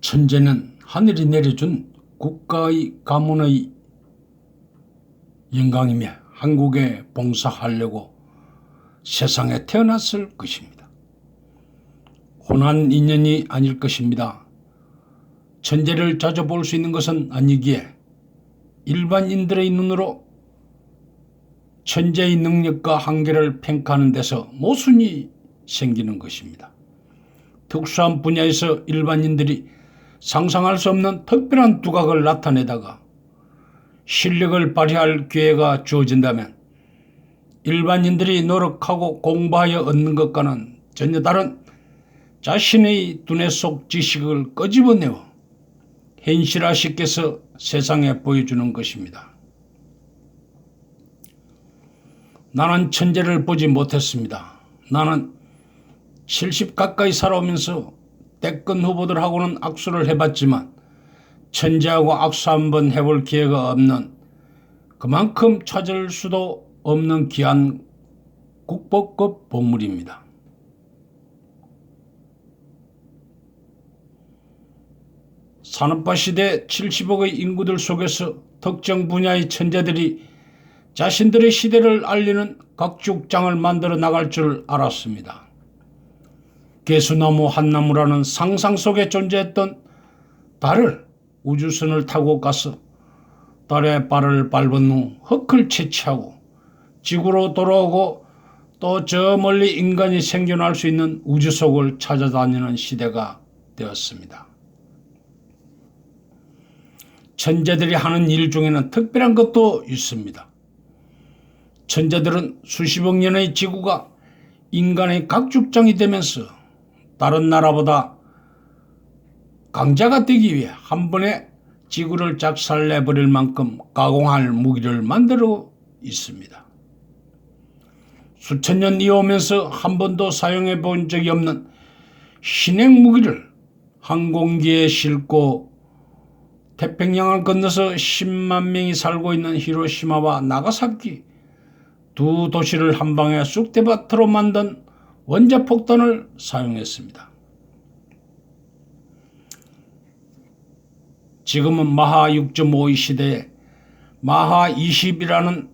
천재는 하늘이 내려준 국가의 가문의 영광이며 한국에 봉사하려고 세상에 태어났을 것입니다. 혼한 인연이 아닐 것입니다. 천재를 자주 볼 수 있는 것은 아니기에 일반인들의 눈으로 천재의 능력과 한계를 평가하는 데서 모순이 생기는 것입니다. 특수한 분야에서 일반인들이 상상할 수 없는 특별한 두각을 나타내다가 실력을 발휘할 기회가 주어진다면 일반인들이 노력하고 공부하여 얻는 것과는 전혀 다른 자신의 두뇌 속 지식을 끄집어내어 현실화시켜서 세상에 보여주는 것입니다. 나는 천재를 보지 못했습니다. 나는 70 가까이 살아오면서 대권 후보들하고는 악수를 해봤지만 천재하고 악수 한번 해볼 기회가 없는 그만큼 찾을 수도 없는 귀한 국보급 보물입니다. 산업화 시대 70억의 인구들 속에서 특정 분야의 천재들이 자신들의 시대를 알리는 각축장을 만들어 나갈 줄 알았습니다. 개수나무 한나무라는 상상 속에 존재했던 달을 우주선을 타고 가서 달의 발을 밟은 후 흙을 채취하고 지구로 돌아오고 또 저 멀리 인간이 생존할 수 있는 우주 속을 찾아다니는 시대가 되었습니다. 천재들이 하는 일 중에는 특별한 것도 있습니다. 천재들은 수십억 년의 지구가 인간의 각축장이 되면서 다른 나라보다 강자가 되기 위해 한 번에 지구를 작살내버릴 만큼 가공할 무기를 만들어 있습니다. 수천 년 이어오면서 한 번도 사용해 본 적이 없는 신행 무기를 항공기에 싣고 태평양을 건너서 10만 명이 살고 있는 히로시마와 나가사키 두 도시를 한 방에 쑥대밭으로 만든 원자 폭탄을 사용했습니다. 지금은 마하 6.5의 시대에 마하 20이라는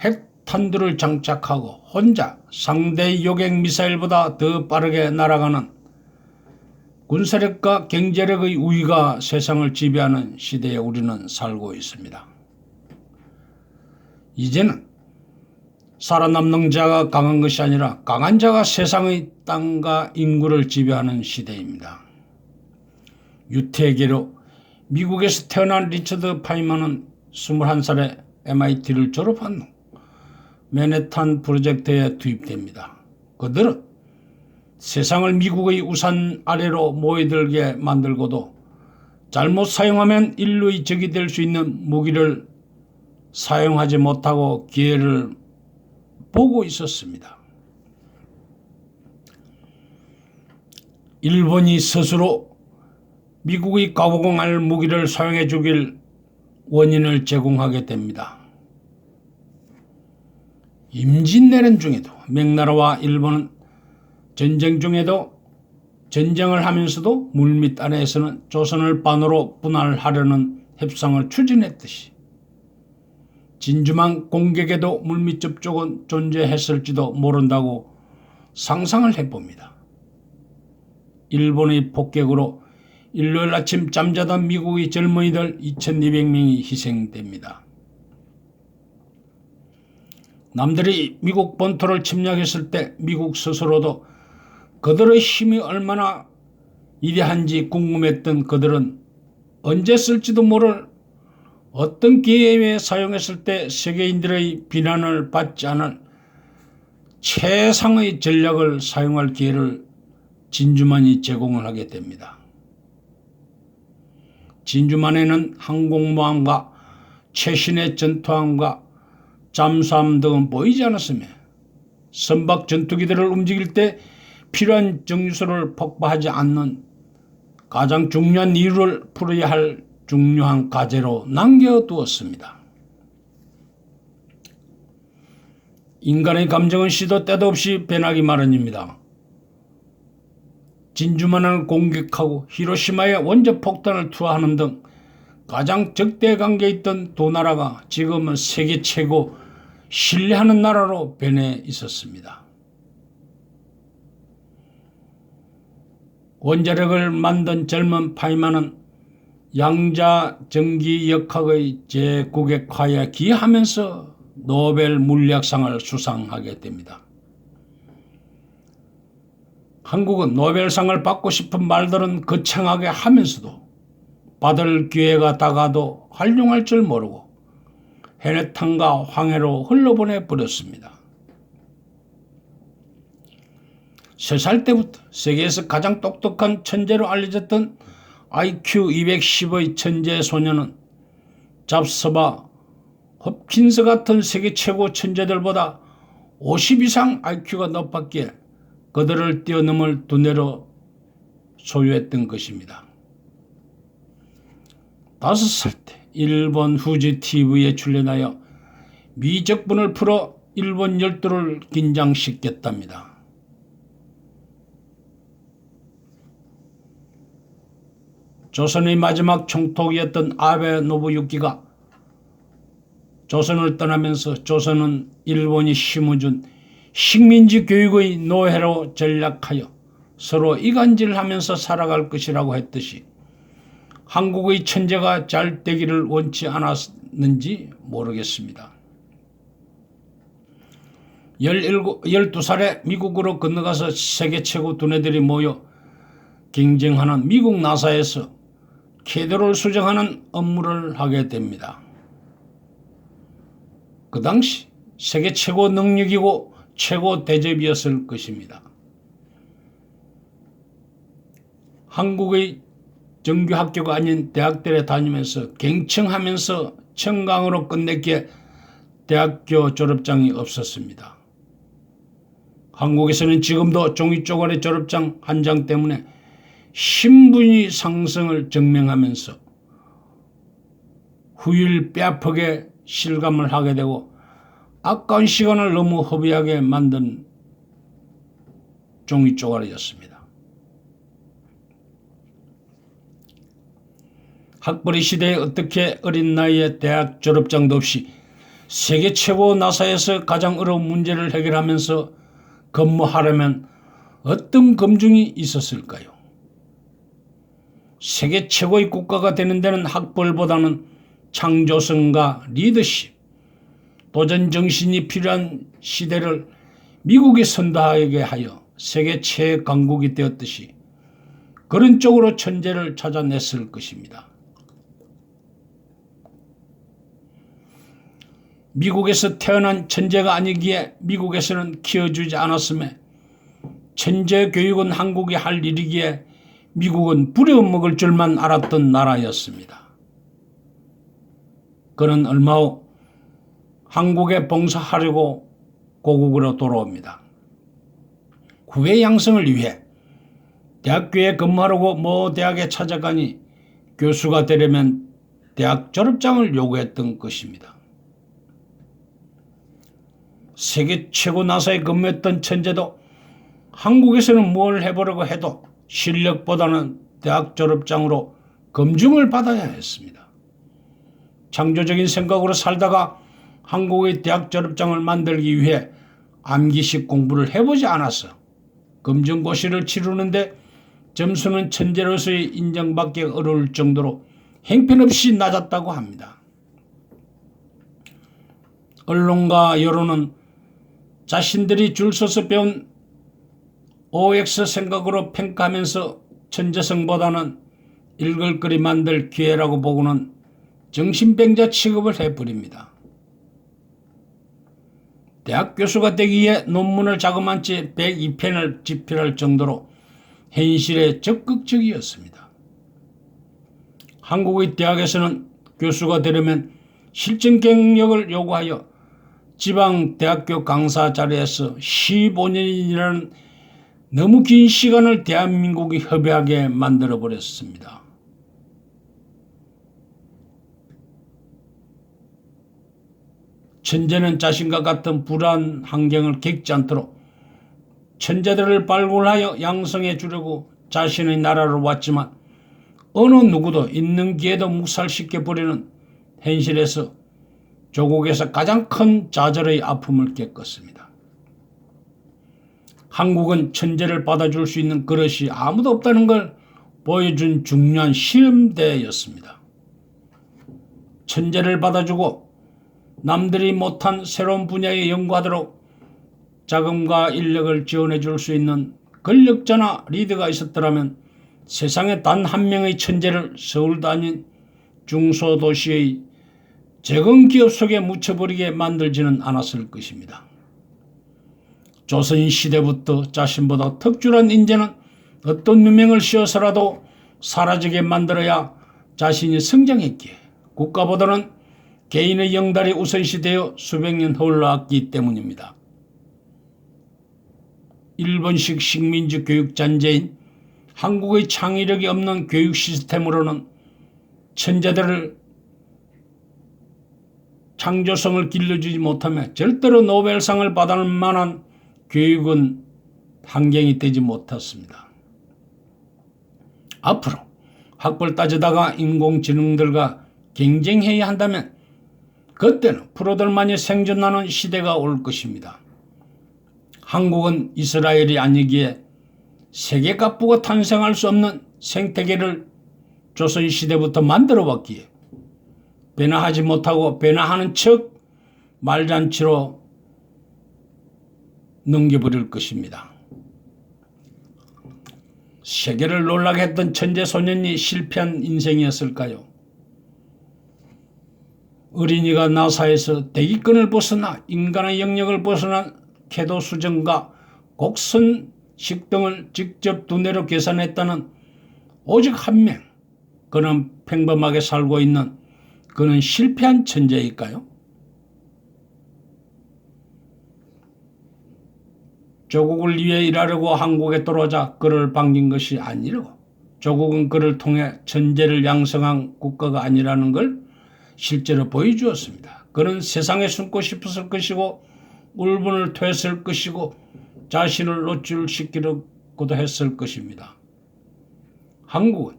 핵탄두를 장착하고 혼자 상대 요객 미사일보다 더 빠르게 날아가는 군사력과 경제력의 우위가 세상을 지배하는 시대에 우리는 살고 있습니다. 이제는 살아남는 자가 강한 것이 아니라 강한 자가 세상의 땅과 인구를 지배하는 시대입니다. 유태계로 미국에서 태어난 리처드 파이먼은 21살에 MIT를 졸업한 후 맨해탄 프로젝트에 투입됩니다. 그들은 세상을 미국의 우산 아래로 모여들게 만들고도 잘못 사용하면 인류의 적이 될 수 있는 무기를 사용하지 못하고 기회를 보고 있었습니다. 일본이 스스로 미국의 가공할 무기를 사용해 주길 원인을 제공하게 됩니다. 임진왜란 중에도 명나라와 일본은 전쟁 중에도 전쟁을 하면서도 물밑 안에서는 조선을 반으로 분할하려는 협상을 추진했듯이 진주만 공격에도 물밑 접촉은 존재했을지도 모른다고 상상을 해봅니다. 일본의 폭격으로 일요일 아침 잠자던 미국의 젊은이들 2200명이 희생됩니다. 남들이 미국 본토를 침략했을 때 미국 스스로도 그들의 힘이 얼마나 위대한지 궁금했던 그들은 언제 쓸지도 모를 어떤 기회에 사용했을 때 세계인들의 비난을 받지 않을 최상의 전략을 사용할 기회를 진주만이 제공을 하게 됩니다. 진주만에는 항공모함과 최신의 전투함과 잠수함 등은 보이지 않았으며 선박 전투기들을 움직일 때 필요한 정유소를 폭파하지 않는 가장 중요한 이유를 풀어야 할 중요한 과제로 남겨두었습니다. 인간의 감정은 시도 때도 없이 변하기 마련입니다. 진주만을 공격하고 히로시마에 원자 폭탄을 투하하는 등 가장 적대 관계에 있던 두 나라가 지금은 세계 최고 신뢰하는 나라로 변해 있었습니다. 원자력을 만든 젊은 파이만은 양자 전기 역학의 재국액화에 기하면서 노벨 물리학상을 수상하게 됩니다. 한국은 노벨상을 받고 싶은 말들은 거창하게 하면서도 받을 기회가 다가도 활용할 줄 모르고 해내탕과 황해로 흘러보내 버렸습니다. 세 살 때부터 세계에서 가장 똑똑한 천재로 알려졌던 IQ 210의 천재 소녀는 잡서바 홉킨스 같은 세계 최고 천재들보다 50 이상 IQ가 높았기에 그들을 뛰어넘을 두뇌로 소유했던 것입니다. 다섯 살 때 일본 후지 TV에 출연하여 미적분을 풀어 일본 열도를 긴장시켰답니다. 조선의 마지막 총독이었던 아베 노부유키가 조선을 떠나면서 조선은 일본이 심어준 식민지 교육의 노예로 전략하여 서로 이간질하면서 살아갈 것이라고 했듯이 한국의 천재가 잘 되기를 원치 않았는지 모르겠습니다. 17, 12살에 미국으로 건너가서 세계 최고 두뇌들이 모여 경쟁하는 미국 나사에서 캐도를 수정하는 업무를 하게 됩니다. 그 당시 세계 최고 능력이고 최고 대접이었을 것입니다. 한국의 정규 학교가 아닌 대학들에 다니면서 갱청하면서 청강으로 끝냈기에 대학교 졸업장이 없었습니다. 한국에서는 지금도 종이 쪼가리 졸업장 한 장 때문에 신분이 상승을 증명하면서 후일 뼈아프게 실감을 하게 되고 아까운 시간을 너무 허비하게 만든 종이 쪼가리였습니다. 학벌의 시대에 어떻게 어린 나이에 대학 졸업장도 없이 세계 최고 나사에서 가장 어려운 문제를 해결하면서 근무하려면 어떤 검증이 있었을까요? 세계 최고의 국가가 되는 데는 학벌보다는 창조성과 리더십, 도전 정신이 필요한 시대를 미국이 선도하게 하여 세계 최강국이 되었듯이 그런 쪽으로 천재를 찾아냈을 것입니다. 미국에서 태어난 천재가 아니기에 미국에서는 키워주지 않았음에 천재 교육은 한국이 할 일이기에 미국은 부려먹을 줄만 알았던 나라였습니다. 그는 얼마 후 한국에 봉사하려고 고국으로 돌아옵니다. 후배 양성을 위해 대학교에 근무하려고 모 대학에 찾아가니 교수가 되려면 대학 졸업장을 요구했던 것입니다. 세계 최고 나사에 근무했던 천재도 한국에서는 뭘 해보려고 해도 실력보다는 대학 졸업장으로 검증을 받아야 했습니다. 창조적인 생각으로 살다가 한국의 대학 졸업장을 만들기 위해 암기식 공부를 해보지 않았어. 검증고시를 치르는데 점수는 천재로서의 인정받기 어려울 정도로 행편없이 낮았다고 합니다. 언론과 여론은 자신들이 줄 서서 배운 OX 생각으로 평가하면서 천재성보다는 읽을 거리 만들 기회라고 보고는 정신병자 취급을 해버립니다. 대학 교수가 되기 위해 논문을 자그만치 102편을 집필할 정도로 현실에 적극적이었습니다. 한국의 대학에서는 교수가 되려면 실전 경력을 요구하여 지방 대학교 강사 자리에서 15년이라는 너무 긴 시간을 대한민국이 협의하게 만들어 버렸습니다. 천재는 자신과 같은 불안 환경을 겪지 않도록 천재들을 발굴하여 양성해 주려고 자신의 나라로 왔지만 어느 누구도 있는 기회도 묵살시켜 버리는 현실에서 조국에서 가장 큰 좌절의 아픔을 겪었습니다. 한국은 천재를 받아줄 수 있는 그릇이 아무도 없다는 걸 보여준 중요한 시험대였습니다. 천재를 받아주고 남들이 못한 새로운 분야에 연구하도록 자금과 인력을 지원해 줄 수 있는 권력자나 리더가 있었더라면 세상에 단 한 명의 천재를 서울도 아닌 중소도시의 재건 기업 속에 묻혀버리게 만들지는 않았을 것입니다. 조선 시대부터 자신보다 특출한 인재는 어떤 누명을 씌워서라도 사라지게 만들어야 자신이 성장했기에 국가보다는 개인의 영달이 우선시되어 수백 년 흘러왔기 때문입니다. 일본식 식민지 교육 잔재인 한국의 창의력이 없는 교육 시스템으로는 천재들을 창조성을 길러주지 못하며 절대로 노벨상을 받을 만한 교육은 환경이 되지 못했습니다. 앞으로 학벌 따지다가 인공지능들과 경쟁해야 한다면 그때는 프로들만이 생존하는 시대가 올 것입니다. 한국은 이스라엘이 아니기에 세계 갑부가 탄생할 수 없는 생태계를 조선 시대부터 만들어 왔기에 변화하지 못하고 변화하는 척 말잔치로 넘겨버릴 것입니다. 세계를 놀라게 했던 천재 소년이 실패한 인생이었을까요? 어린이가 나사에서 대기권을 벗어나 인간의 영역을 벗어난 궤도 수정과 곡선 식 등을 직접 두뇌로 계산했다는 오직 한 명. 그는 평범하게 살고 있는 그는 실패한 천재일까요? 조국을 위해 일하려고 한국에 들어오자 그를 반긴 것이 아니라고 조국은 그를 통해 천재를 양성한 국가가 아니라는 걸 실제로 보여주었습니다. 그는 세상에 숨고 싶었을 것이고 울분을 토했을 것이고 자신을 노출시키려고도 했을 것입니다. 한국은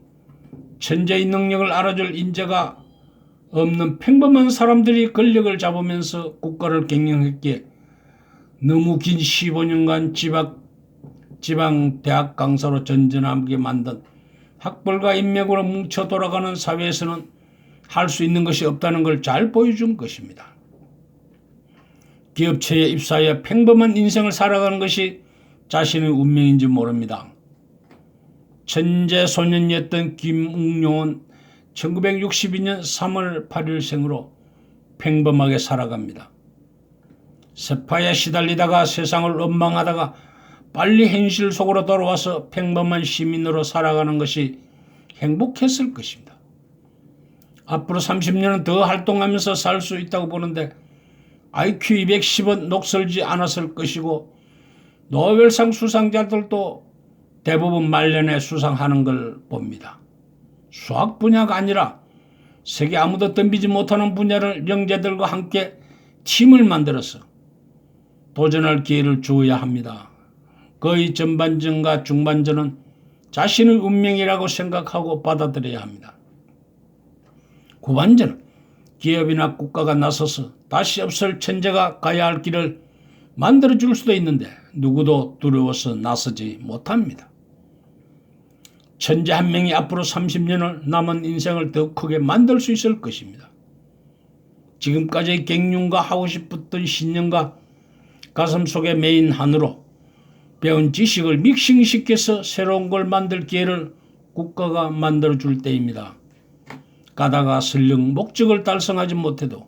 천재의 능력을 알아줄 인재가 없는 평범한 사람들이 권력을 잡으면서 국가를 경영했기에 너무 긴 15년간 지방, 지방 대학 강사로 전전하게 만든 학벌과 인맥으로 뭉쳐 돌아가는 사회에서는 할 수 있는 것이 없다는 걸 잘 보여준 것입니다. 기업체에 입사하여 평범한 인생을 살아가는 것이 자신의 운명인지 모릅니다. 천재 소년이었던 김웅룡은 1962년 3월 8일 생으로 평범하게 살아갑니다. 세파에 시달리다가 세상을 원망하다가 빨리 현실 속으로 돌아와서 평범한 시민으로 살아가는 것이 행복했을 것입니다. 앞으로 30년은 더 활동하면서 살 수 있다고 보는데 IQ 210은 녹슬지 않았을 것이고 노벨상 수상자들도 대부분 말년에 수상하는 걸 봅니다. 수학 분야가 아니라 세계 아무도 덤비지 못하는 분야를 영재들과 함께 팀을 만들어서 도전할 기회를 주어야 합니다. 거의 전반전과 중반전은 자신의 운명이라고 생각하고 받아들여야 합니다. 후반전은 기업이나 국가가 나서서 다시 없을 천재가 가야 할 길을 만들어 줄 수도 있는데 누구도 두려워서 나서지 못합니다. 천재 한 명이 앞으로 30년을 남은 인생을 더 크게 만들 수 있을 것입니다. 지금까지의 갱년과 하고 싶었던 신념과 가슴 속에 메인 한으로 배운 지식을 믹싱시켜서 새로운 걸 만들 기회를 국가가 만들어 줄 때입니다. 가다가 설령 목적을 달성하지 못해도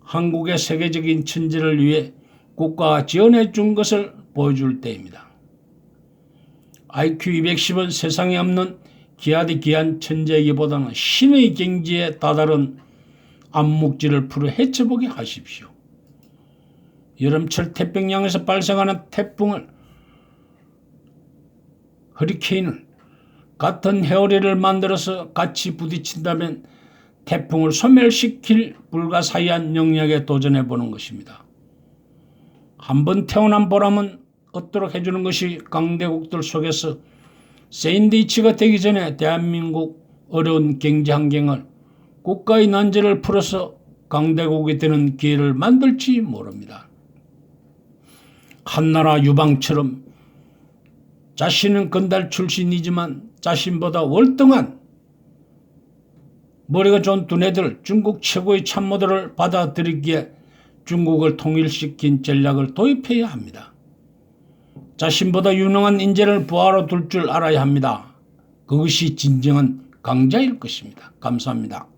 한국의 세계적인 천재를 위해 국가가 지원해 준 것을 보여줄 때입니다. IQ 210은 세상에 없는 기하디 기한 천재이기보다는 신의 경지에 다다른 암묵지를 풀어 헤쳐보게 하십시오. 여름철 태평양에서 발생하는 태풍을 허리케인을 같은 헤어리를 만들어서 같이 부딪힌다면 태풍을 소멸시킬 불가사의한 영역에 도전해 보는 것입니다. 한번 태어난 보람은 얻도록 해주는 것이 강대국들 속에서 샌드위치가 되기 전에 대한민국 어려운 경제 환경을 국가의 난제를 풀어서 강대국이 되는 기회를 만들지 모릅니다. 한나라 유방처럼 자신은 건달 출신이지만 자신보다 월등한 머리가 좋은 두뇌들 중국 최고의 참모들을 받아들이기에 중국을 통일시킨 전략을 도입해야 합니다. 자신보다 유능한 인재를 부하로 둘 줄 알아야 합니다. 그것이 진정한 강자일 것입니다. 감사합니다.